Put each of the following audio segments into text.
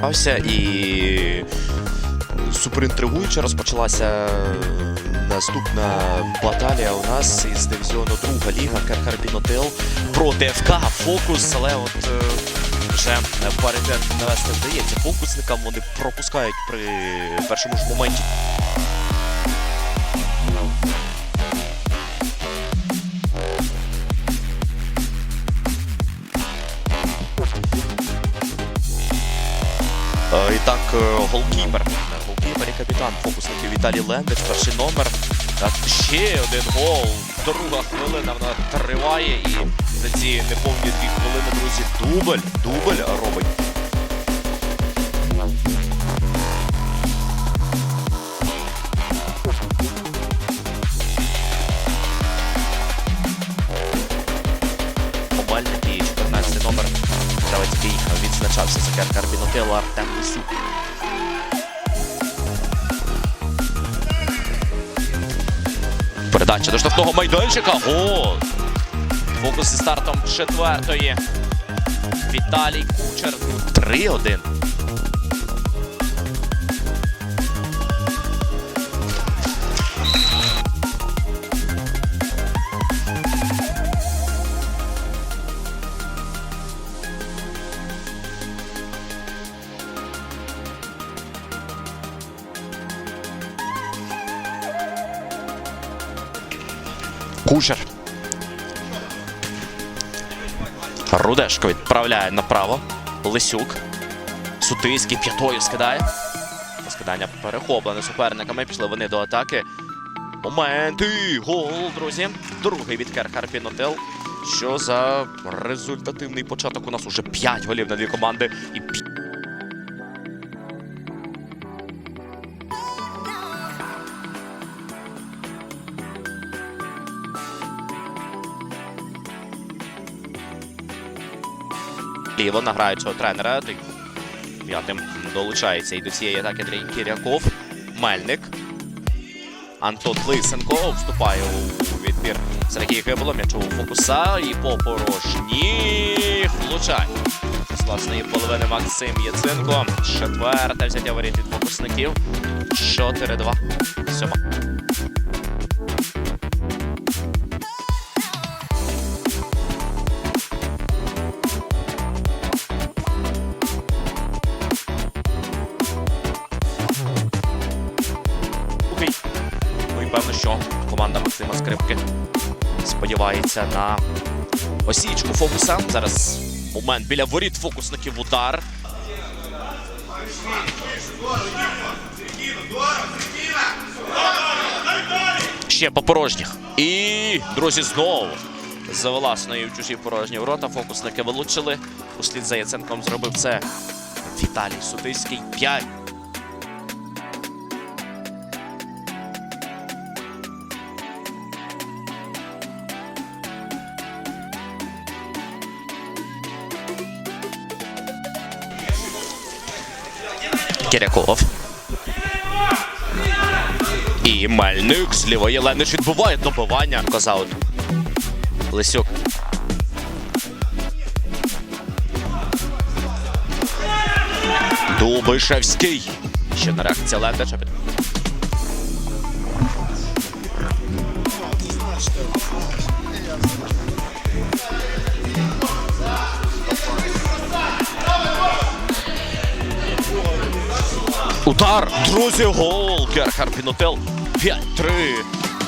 Стався і супер інтригуюче розпочалася наступна баталія у нас із дивізіону друга ліга Каркарбінотел проти ФК Фокус, але от е, вже паритет навести вдається фокусникам. Вони пропускають при першому ж моменті. Так, е, голкіпер. Голкіпер і капітан фокусників Віталій Лендич, перший номер. Ще один гол. Друга хвилина вона триває. І за ці неповні дві хвилини, друзі, дубль, дубль робить. Мобальник і 14 номер. Гравецький відзначався за Карбінотелу Артем. Передача до штрафного майданчика. Гол! Фокус зі стартом четвертої. Віталій Кучер. 3-1. Кучер. Рудешко відправляє направо. Лисюк. Сутийський п'ятою скидає. Скидання перехоплене суперниками. Пішли вони до атаки. Моменти! Гол, друзі. Другий від Керхарпінотел. Що за результативний початок? У нас уже 5 голів на дві команди і п'ять. Ліво награють цього тренера. П'ятим долучається і до цієї атаки Андрій Кіряков. Мельник. Антон Лисенко вступає у відбір Сергія Кибало. М'ячового фокуса і по порожні влучає. З власної половини Максим Яценко. Четверте взяття воріт від фокусників. 4-2. Сьома. Команда Максима Скрипки сподівається на осічку фокуса. Зараз момент біля воріт фокусників удар. Ще по порожніх. І, друзі, знову за власною в чужі порожні ворота. Фокусники вилучили. Услід за Яценком зробив це Віталій Сутиський. 5 Кіряков. І Мельник з лівої Ленич відбуває добивання. Козаут. Лисюк. Дубишевський. Ще на реакція Лендича. Удар! Друзі, гол! Герхард Пінотел 5-3.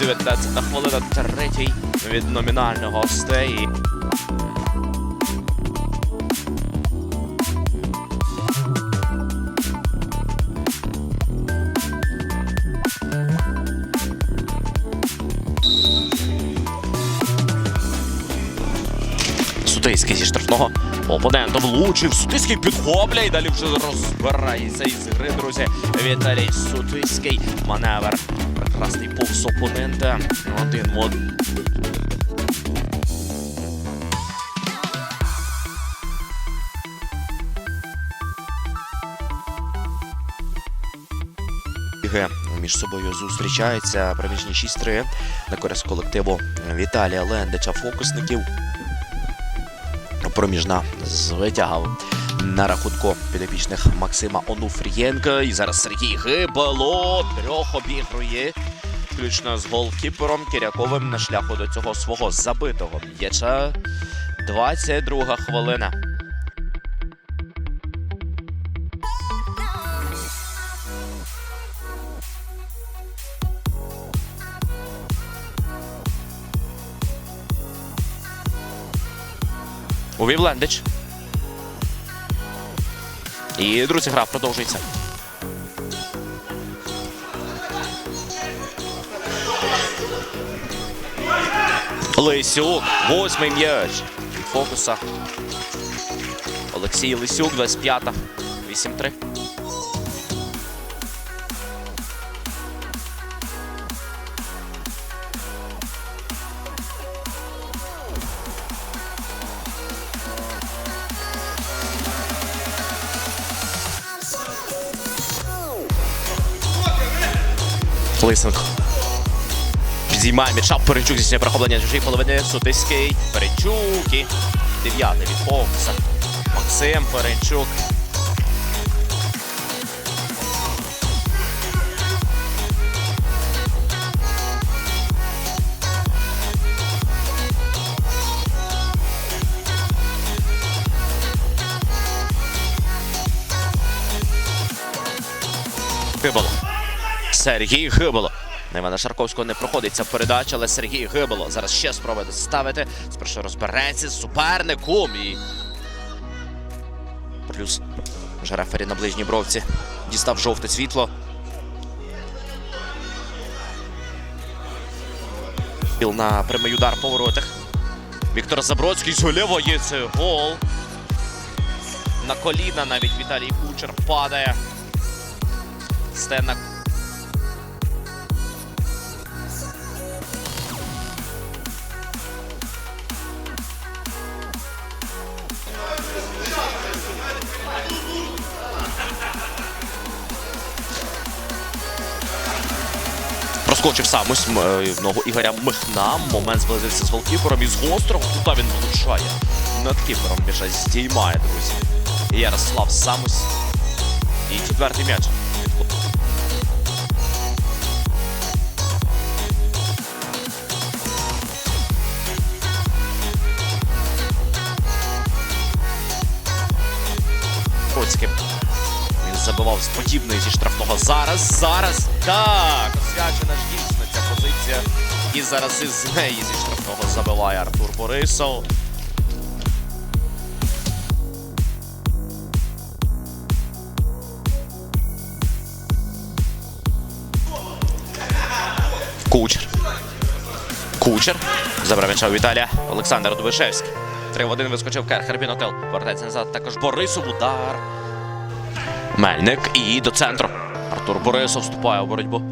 19 хвилина, третій від номінального гостей. Сутийський зі штрафного опонента влучив. Сутийський підхопляє і далі вже розбирається із гри, друзі. Віталій Сутийський. Маневр. Прекрасний повз опонента. Один один. Між собою зустрічаються проміжні 6-3 на користь колективу Віталія Лендича фокусників. Проміжна з витягом на рахунку підопічних Максима Онуфрієнка. І зараз Сергій Гибало трьох обігрує. Включно з голкіпером Кіряковим на шляху до цього свого забитого м'яча. 22 хвилина. Увів Лендич. І, друзі, гра продовжується. Лисюк, восьмий м'яч. Фокуса. Олексій Лисюк, 25-та. 8-3. Лисенко. Підіймає м'яча. Перечук здійснює прохоплення чужої половини. Сутиський. Перечук і дев'ятий від Фокуса. Максим Перечук. Гибало. Сергій Гибало. На Івана Шарковського не проходиться передача, але Сергій Гибало зараз ще спробує доставити. Спершу розбереться з суперником і. Плюс вже рефері на ближній бровці. Дістав жовте світло. Біл на прямий удар по воротах. Віктор Забродський з є це гол. На коліна навіть Віталій Кучер падає. Стена Проскочив сам ось е, в ногу Ігоря Михна. Момент зблизився з голкіпером і з гострого кута він влучає. Над кіпером біжа здіймає, друзі. Ярослав Самусь. І четвертий м'яч. Він забивав з подібної зі штрафного. Зараз, зараз. Так, освячена ж дійсно ця позиція. І зараз із неї зі штрафного забиває Артур Борисов. Кучер. Кучер. Забрав у Віталія. Олександр Дубишевський. 3 в 1 вискочив Керхер Бінотел. Повертається назад. Також Борисов. Удар. Мельник і до центру. Артур Борисов вступає у боротьбу.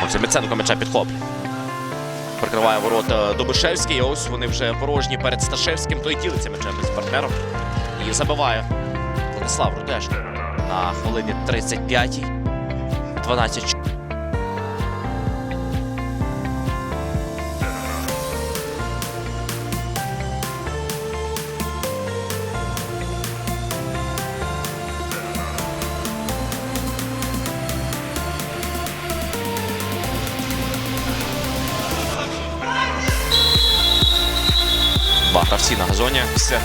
Максим Міценко м'яча підхоплює. Прикриває ворота Добишевський. Ось вони вже порожні перед Сташевським. Той ділиться м'ячем із партнером. І забиває Владислав Рудешко на хвилині 35-й. 12 Два гравці на газоні. Все.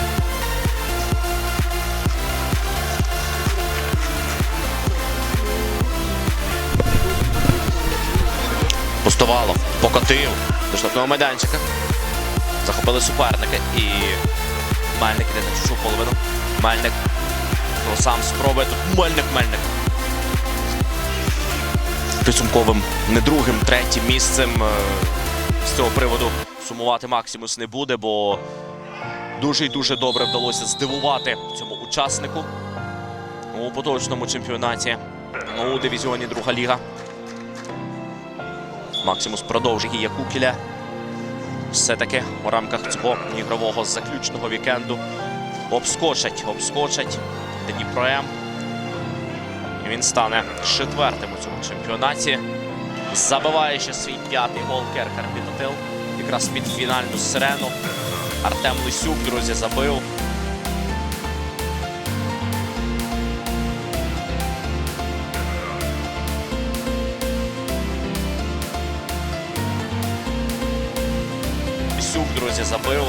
Пустувало, покотив до штрафного майданчика. Захопили суперники і Мельник іде на чужу половину. Мельник то сам спробує тут. Мельник, Мельник. Підсумковим не другим, третім місцем е, з цього приводу сумувати Максимус не буде, бо дуже і дуже добре вдалося здивувати цьому учаснику у поточному чемпіонаті у дивізіоні Друга Ліга. Максимус продовжує Гія Кукіля. Все-таки у рамках цього ігрового заключного вікенду обскочить, обскочить Дніпро М. І він стане четвертим у цьому чемпіонаті. Забиває ще свій п'ятий гол Керхер Пітотил. Якраз під фінальну сирену. Артем Лисюк, друзі, забив. Лисюк, друзі, забив.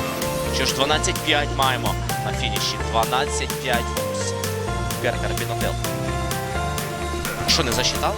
Що ж 12-5 маємо на фініші. 12-5. Беркар Бінадел. Що не засчитали?